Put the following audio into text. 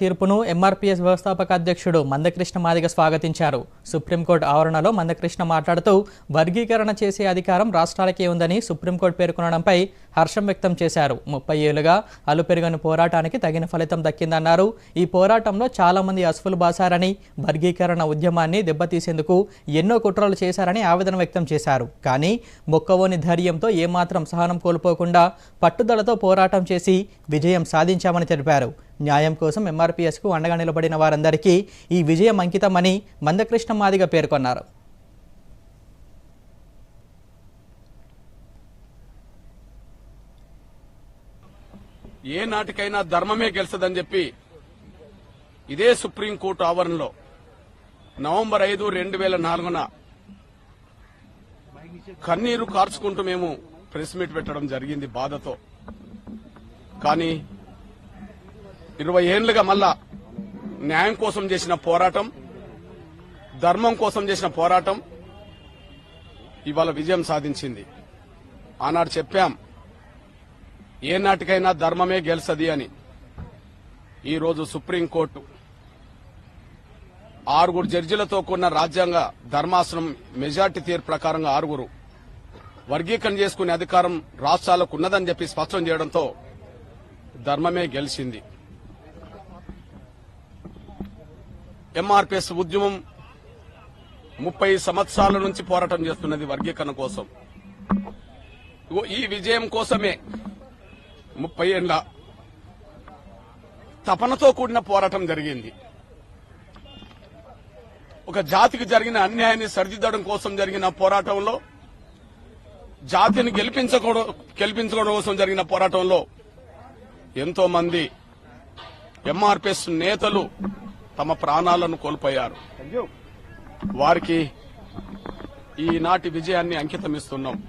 తీర్పును ఎంఆర్పీఎస్ వ్యవస్థాపక అధ్యక్షుడు మందకృష్ణ మాదిగ స్వాగతించారు. సుప్రీంకోర్టు ఆవరణలో మందకృష్ణ మాట్లాడుతూ వర్గీకరణ చేసే అధికారం రాష్ట్రాలకే ఉందని సుప్రీంకోర్టు పేర్కొనడంపై హర్షం వ్యక్తం చేశారు. ముప్పై ఏళ్ళుగా అలుపెరుగని పోరాటానికి తగిన ఫలితం దక్కిందన్నారు. ఈ పోరాటంలో చాలామంది అసువులు బాసారని వర్గీకరణ ఉద్యమాన్ని దెబ్బతీసేందుకు ఎన్నో కుట్రలు చేశారని ఆవేదన వ్యక్తం చేశారు. కానీ మొక్కవోని ధైర్యంతో ఏమాత్రం సహనం కోల్పోకుండా పట్టుదలతో పోరాటం చేసి విజయం సాధించామని తెలిపారు. న్యాయం కోసం ఎంఆర్పీఎస్కు అండగా నిలబడిన వారందరికీ ఈ విజయం అంకితమని మందకృష్ణ మాదిగ పేర్కొన్నారు. ఏ నాటికైనా ధర్మమే గెలుస్తుందని చెప్పి ఇదే సుప్రీంకోర్టు ఆవరణలో నవంబర్ ఐదు రెండు వేల నాలుగున కన్నీరు కార్చుకుంటూ మేము ప్రెస్ మీట్ పెట్టడం జరిగింది బాధతో. కానీ ఇరవై ఏళ్ళుగా మళ్ళా న్యాయం కోసం చేసిన పోరాటం ధర్మం కోసం చేసిన పోరాటం ఇవాళ విజయం సాధించింది. ఆనాడు చెప్పాం ఏ నాటికైనా ధర్మమే గెలుసది అని. ఈరోజు సుప్రీంకోర్టు ఆరుగురు జడ్జిలతో కూడిన రాజ్యాంగ ధర్మాసనం మెజార్టీ తీర్పు ప్రకారంగా ఆరుగురు వర్గీకరణ చేసుకునే అధికారం రాష్ట్రాలకు ఉన్నదని చెప్పి స్పష్టం చేయడంతో ధర్మమే గెలిచింది. ఎంఆర్పిఎస్ ఉద్యమం ముప్పై సంవత్సరాల నుంచి పోరాటం చేస్తున్నది వర్గీకరణ కోసం. ఈ విజయం కోసమే ముప్పై ఏళ్ళ తపనతో కూడిన పోరాటం జరిగింది. ఒక జాతికి జరిగిన అన్యాయాన్ని సరిదిద్దడం కోసం జరిగిన పోరాటంలో జాతిని గెలిపించకూడదు గెలిపించుకోవడం కోసం జరిగిన పోరాటంలో ఎంతో మంది ఎంఆర్పిఎస్ నేతలు తమ ప్రాణాలను కోల్పోయారు. వారికి ఈనాటి విజయాన్ని అంకితమిస్తున్నాం.